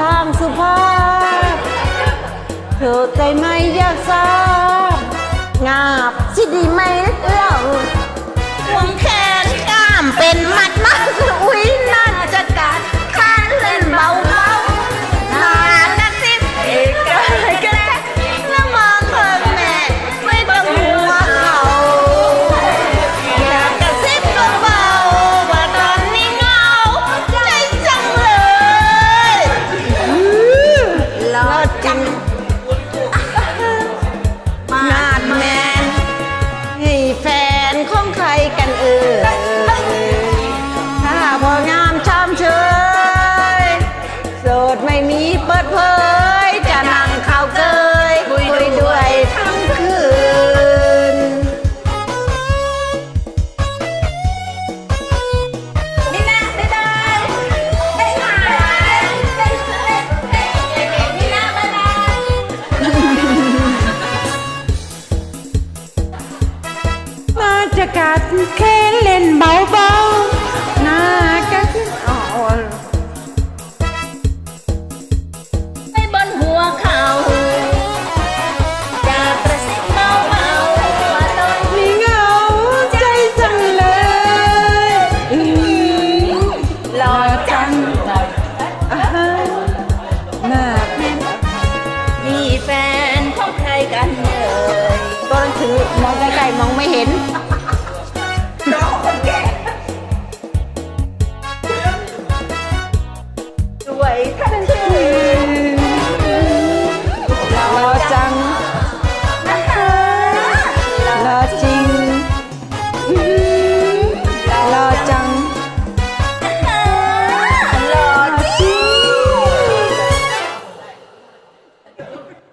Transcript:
ทางสุภาพเธอใจไม่อยากทราบงาบ นขงใครกันเออถ้าพองามช้ำเชยโสดไม่มีเปิดเผย Gartenkälen, Maubau.